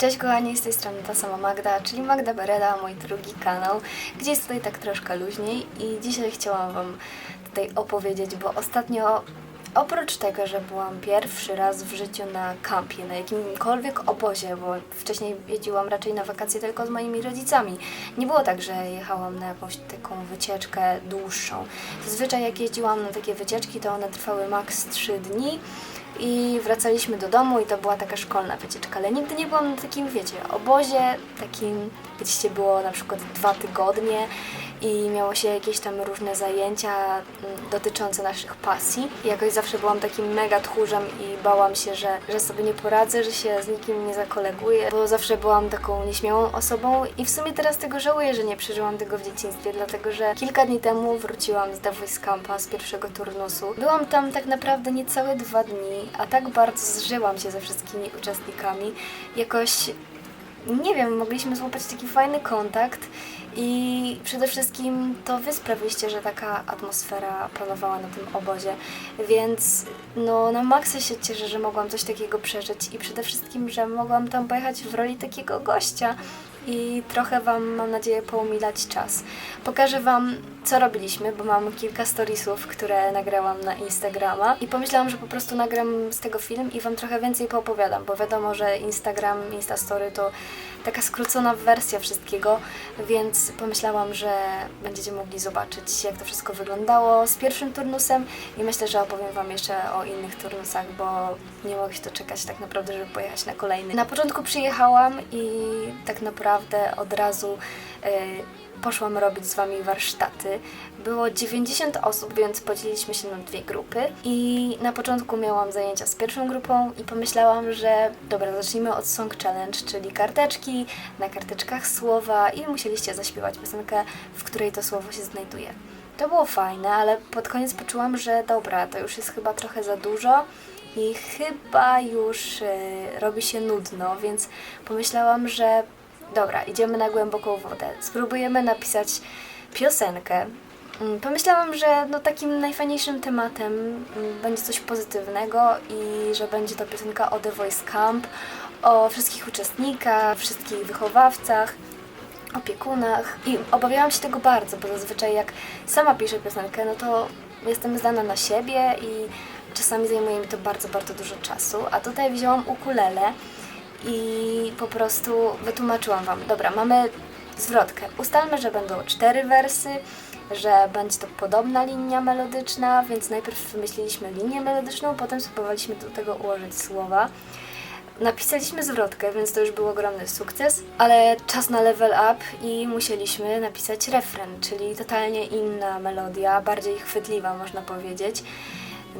Cześć kochani, z tej strony ta sama Magda, czyli Magda Bereda, mój drugi kanał, gdzie jest tutaj tak troszkę luźniej i dzisiaj chciałam Wam tutaj opowiedzieć, bo ostatnio oprócz tego, że byłam pierwszy raz w życiu na kampie, na jakimkolwiek obozie, bo wcześniej jeździłam raczej na wakacje tylko z moimi rodzicami. Nie było tak, że jechałam na jakąś taką wycieczkę dłuższą. Zazwyczaj jak jeździłam na takie wycieczki, to one trwały maks 3 dni i wracaliśmy do domu i to była taka szkolna wycieczka, ale nigdy nie byłam na takim, wiecie, obozie takim, gdzie się było na przykład dwa tygodnie i miało się jakieś tam różne zajęcia mm, dotyczące naszych pasji. Jakoś zawsze byłam takim mega tchórzem i bałam się, że, że sobie nie poradzę, że się z nikim nie zakoleguję, bo zawsze byłam taką nieśmiałą osobą i w sumie teraz tego żałuję, że nie przeżyłam tego w dzieciństwie, dlatego że kilka dni temu wróciłam z Davos Campa, z pierwszego turnusu. Byłam tam tak naprawdę niecałe dwa dni, a tak bardzo zżyłam się ze wszystkimi uczestnikami. Jakoś nie wiem, mogliśmy złapać taki fajny kontakt i przede wszystkim to wy sprawiliście, że taka atmosfera panowała na tym obozie, więc no na maksa się cieszę, że mogłam coś takiego przeżyć i przede wszystkim, że mogłam tam pojechać w roli takiego gościa i trochę Wam, mam nadzieję, poumilać czas. Pokażę Wam, co robiliśmy, bo mam kilka storiesów, które nagrałam na Instagrama i pomyślałam, że po prostu nagram z tego film i Wam trochę więcej poopowiadam, bo wiadomo, że Instagram, Instastory to taka skrócona wersja wszystkiego, więc pomyślałam, że będziecie mogli zobaczyć, jak to wszystko wyglądało z pierwszym turnusem i myślę, że opowiem Wam jeszcze o innych turnusach, bo nie mogę się doczekać tak naprawdę, żeby pojechać na kolejny. Na początku przyjechałam i tak naprawdę od razu y, poszłam robić z Wami warsztaty. Było 90 osób, więc podzieliliśmy się na dwie grupy i na początku miałam zajęcia z pierwszą grupą i pomyślałam, że dobra, zacznijmy od Song Challenge, czyli karteczki, na karteczkach słowa i musieliście zaśpiewać piosenkę, w której to słowo się znajduje. To było fajne, ale pod koniec poczułam, że dobra, to już jest chyba trochę za dużo i chyba już y, robi się nudno, więc pomyślałam, że dobra, idziemy na głęboką wodę. Spróbujemy napisać piosenkę. Mm, Pomyślałam, że no, takim najfajniejszym tematem mm, będzie coś pozytywnego i że będzie to piosenka o The Voice Camp, o wszystkich uczestnikach, wszystkich wychowawcach opiekunach i obawiałam się tego bardzo, bo zazwyczaj jak sama piszę piosenkę, no to jestem zdana na siebie i czasami zajmuje mi to bardzo, bardzo dużo czasu, a tutaj wzięłam ukulele i po prostu wytłumaczyłam Wam, dobra, mamy zwrotkę, ustalmy, że będą cztery wersy, że będzie to podobna linia melodyczna, więc najpierw wymyśliliśmy linię melodyczną, potem spróbowaliśmy do tego ułożyć słowa. Napisaliśmy zwrotkę, więc to już był ogromny sukces, ale czas na level up i musieliśmy napisać refren, czyli totalnie inna melodia, bardziej chwytliwa można powiedzieć.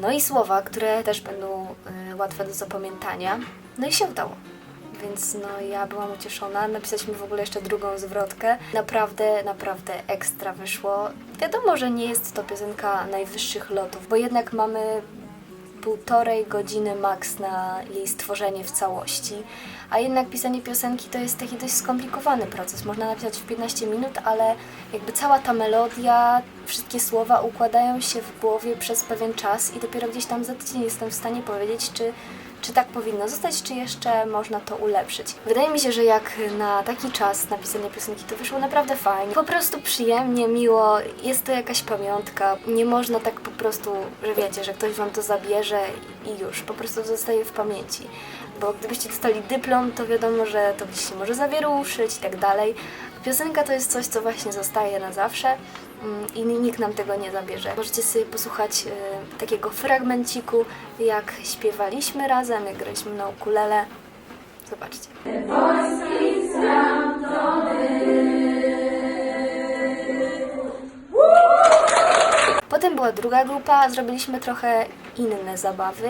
No i słowa, które też będą y, łatwe do zapamiętania. No i się udało. Więc no ja byłam ucieszona. Napisaliśmy w ogóle jeszcze drugą zwrotkę. Naprawdę, naprawdę ekstra wyszło. Wiadomo, że nie jest to piosenka najwyższych lotów, bo jednak mamy półtorej godziny maks na jej stworzenie w całości. A jednak pisanie piosenki to jest taki dość skomplikowany proces. Można napisać w 15 minut, ale jakby cała ta melodia, wszystkie słowa układają się w głowie przez pewien czas i dopiero gdzieś tam za tydzień jestem w stanie powiedzieć, czy czy tak powinno zostać, czy jeszcze można to ulepszyć. Wydaje mi się, że jak na taki czas napisania piosenki to wyszło naprawdę fajnie. Po prostu przyjemnie, miło, jest to jakaś pamiątka. Nie można tak po prostu, że wiecie, że ktoś wam to zabierze i już, po prostu zostaje w pamięci. Bo gdybyście dostali dyplom, to wiadomo, że to gdzieś się może zawieruszyć i tak dalej. Piosenka to jest coś, co właśnie zostaje na zawsze i nikt nam tego nie zabierze. Możecie sobie posłuchać y, takiego fragmenciku, jak śpiewaliśmy razem, jak graliśmy na ukulele. Zobaczcie. Potem była druga grupa, zrobiliśmy trochę inne zabawy.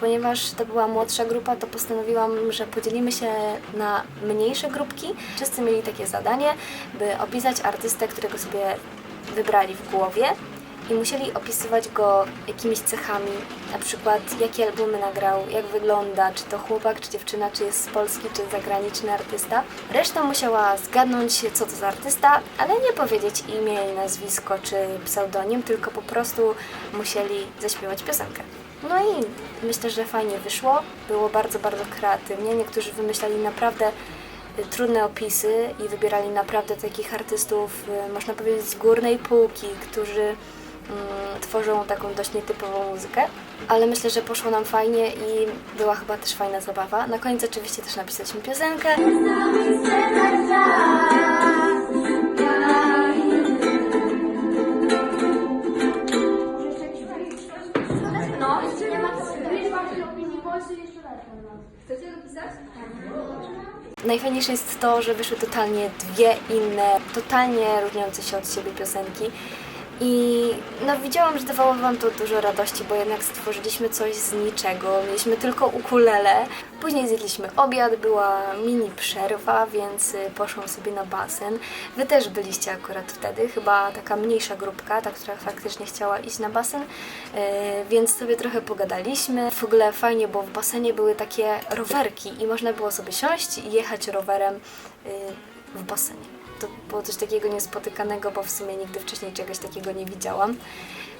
Ponieważ to była młodsza grupa, to postanowiłam, że podzielimy się na mniejsze grupki. Wszyscy mieli takie zadanie, by opisać artystę, którego sobie wybrali w głowie i musieli opisywać go jakimiś cechami, na przykład jakie albumy nagrał, jak wygląda, czy to chłopak, czy dziewczyna, czy jest z Polski, czy zagraniczny artysta. Reszta musiała zgadnąć, co to za artysta, ale nie powiedzieć imię nazwisko, czy pseudonim, tylko po prostu musieli zaśpiewać piosenkę. No i myślę, że fajnie wyszło. Było bardzo, bardzo kreatywnie. Niektórzy wymyślali naprawdę trudne opisy i wybierali naprawdę takich artystów, y, można powiedzieć, z górnej półki, którzy mm, tworzą taką dość nietypową muzykę. Ale myślę, że poszło nam fajnie i była chyba też fajna zabawa. Na koniec oczywiście też napisaliśmy piosenkę. Najfajniejsze jest to, że wyszły totalnie dwie inne, totalnie różniące się od siebie piosenki. I no widziałam, że dawało Wam to dużo radości, bo jednak stworzyliśmy coś z niczego. Mieliśmy tylko ukulele. Później zjedliśmy obiad, była mini przerwa, więc y, poszłam sobie na basen. Wy też byliście akurat wtedy, chyba taka mniejsza grupka, ta, która faktycznie chciała iść na basen, y, więc sobie trochę pogadaliśmy. W ogóle fajnie, bo w basenie były takie rowerki i można było sobie siąść i jechać rowerem y, w basenie to było coś takiego niespotykanego, bo w sumie nigdy wcześniej czegoś takiego nie widziałam.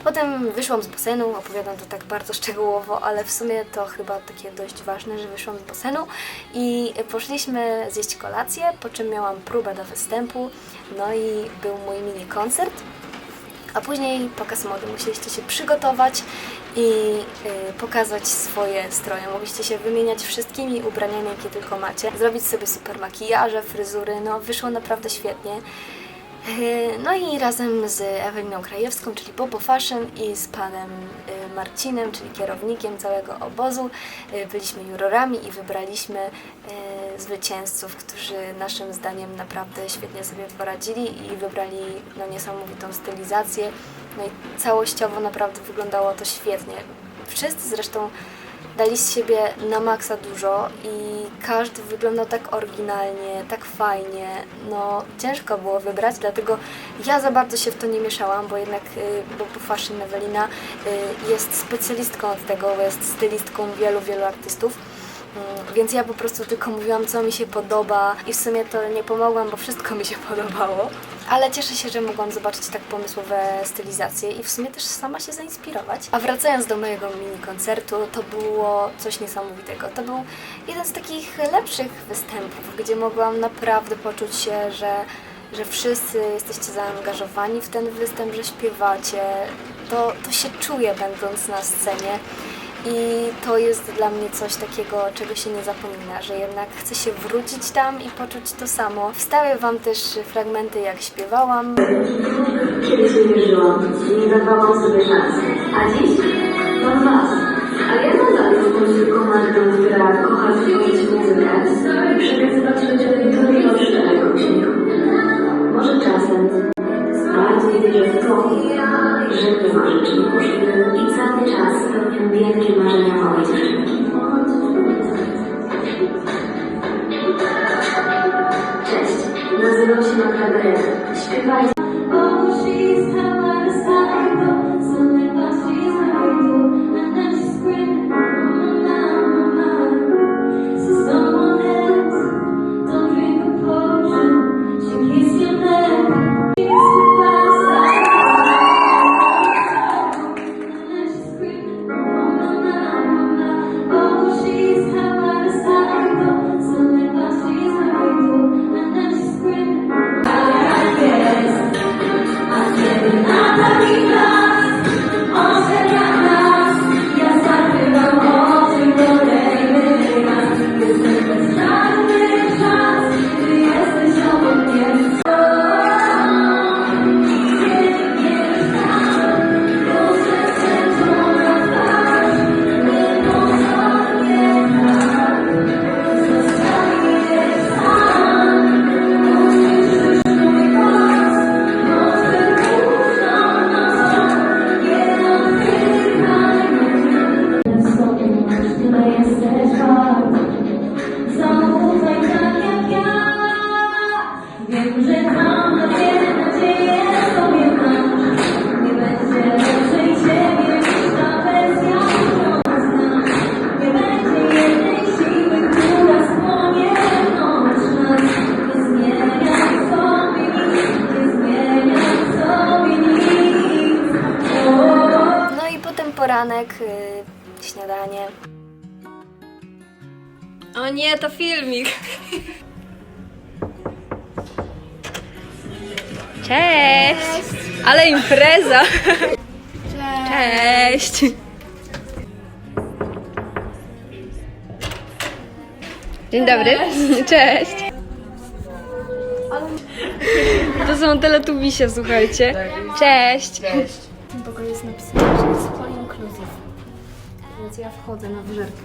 Potem wyszłam z basenu, opowiadam to tak bardzo szczegółowo, ale w sumie to chyba takie dość ważne, że wyszłam z basenu i poszliśmy zjeść kolację, po czym miałam próbę do występu, no i był mój mini koncert. A później pokaz mody. Musieliście się przygotować i y, pokazać swoje stroje. Mogliście się wymieniać wszystkimi ubraniami, jakie tylko macie. Zrobić sobie super makijaże, fryzury. No, wyszło naprawdę świetnie. Y, No i razem z Eweliną Krajewską, czyli Bobo Fashion i z panem y, Marcinem, czyli kierownikiem całego obozu, y, byliśmy jurorami i wybraliśmy zwycięzców, którzy naszym zdaniem naprawdę świetnie sobie poradzili i wybrali no, niesamowitą stylizację. No i całościowo naprawdę wyglądało to świetnie. Wszyscy zresztą dali z siebie na maksa dużo i każdy wyglądał tak oryginalnie, tak fajnie. No ciężko było wybrać, dlatego ja za bardzo się w to nie mieszałam, bo jednak y, bo po Fashion Ewelina y, jest specjalistką od tego, jest stylistką wielu, wielu artystów. Więc ja po prostu tylko mówiłam, co mi się podoba i w sumie to nie pomogłam, bo wszystko mi się podobało. Ale cieszę się, że mogłam zobaczyć tak pomysłowe stylizacje i w sumie też sama się zainspirować. A wracając do mojego mini koncertu, to było coś niesamowitego. To był jeden z takich lepszych występów, gdzie mogłam naprawdę poczuć się, że, że wszyscy jesteście zaangażowani w ten występ, że śpiewacie. To, to się czuje będąc na scenie. I to jest dla mnie coś takiego, czego się nie zapomina, że jednak chcę się wrócić tam i poczuć to samo. Wstawię Wam też fragmenty, jak śpiewałam. Kiedyś nie wierzyłam, nie dawałam sobie szansy. A dziś mam was. A ja nadal jestem tylko Magdą, która kocha tworzyć muzykę przekazywać ludziom Cześć! Ale impreza! Cześć! Dzień dobry. Cześć. To są teletubisie, słuchajcie. Cześć. W tym pokoju jest napisane, że jest all inclusive. Więc ja wchodzę na wyżerkę.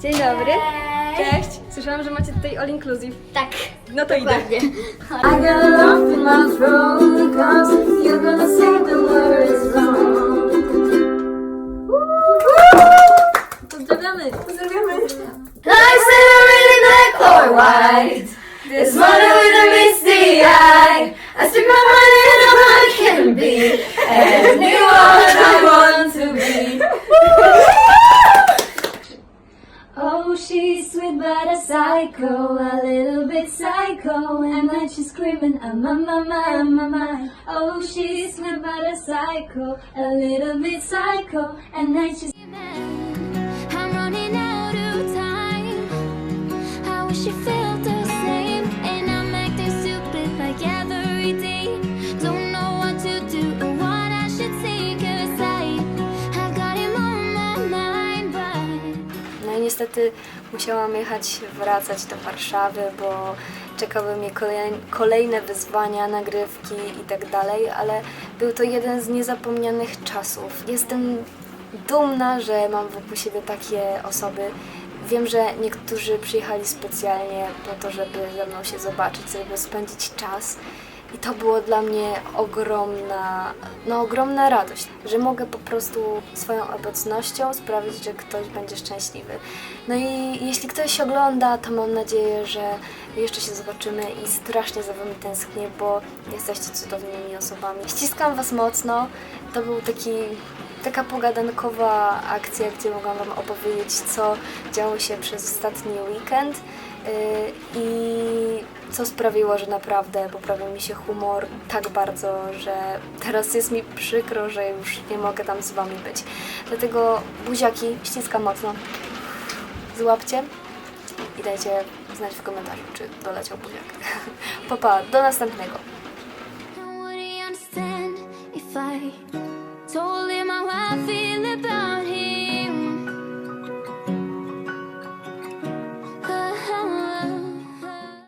Dzień dobry. Cześć. Słyszałam, że macie tutaj all inclusive. Tak, No to idę. I a in wrong Pozdrawiamy. Pozdrawiamy. I said I'm really black or white This mother with a misty eye I stick my mind in a heart can be Anyone I want she's sweet but a psycho, a little bit psycho, and then she's screaming, I'm on my mind, my mind. Oh, she's sweet but a psycho, a little bit psycho, and then she's I'm running out of time. I wish you felt the same. And I'm acting stupid like every day. Don't know what to do or what I should say. Cause I, I got him on my mind. But No i niestety musiałam jechać, wracać do Warszawy, bo czekały mnie kolej- kolejne wyzwania, nagrywki i tak ale był to jeden z niezapomnianych czasów. Jestem dumna, że mam wokół siebie takie osoby. Wiem, że niektórzy przyjechali specjalnie po to, żeby ze mną się zobaczyć, żeby spędzić czas. I to było dla mnie ogromna, no ogromna radość, że mogę po prostu swoją obecnością sprawić, że ktoś będzie szczęśliwy. No i jeśli ktoś ogląda, to mam nadzieję, że jeszcze się zobaczymy i strasznie za Wami tęsknię, bo jesteście cudownymi osobami. Ściskam Was mocno. To był taki taka pogadankowa akcja, gdzie mogłam Wam opowiedzieć, co działo się przez ostatni weekend i co sprawiło, że naprawdę poprawił mi się humor tak bardzo, że teraz jest mi przykro, że już nie mogę tam z Wami być. Dlatego buziaki ściskam mocno. Złapcie i dajcie znać w komentarzu, czy doleciał buziak. Papa, do następnego.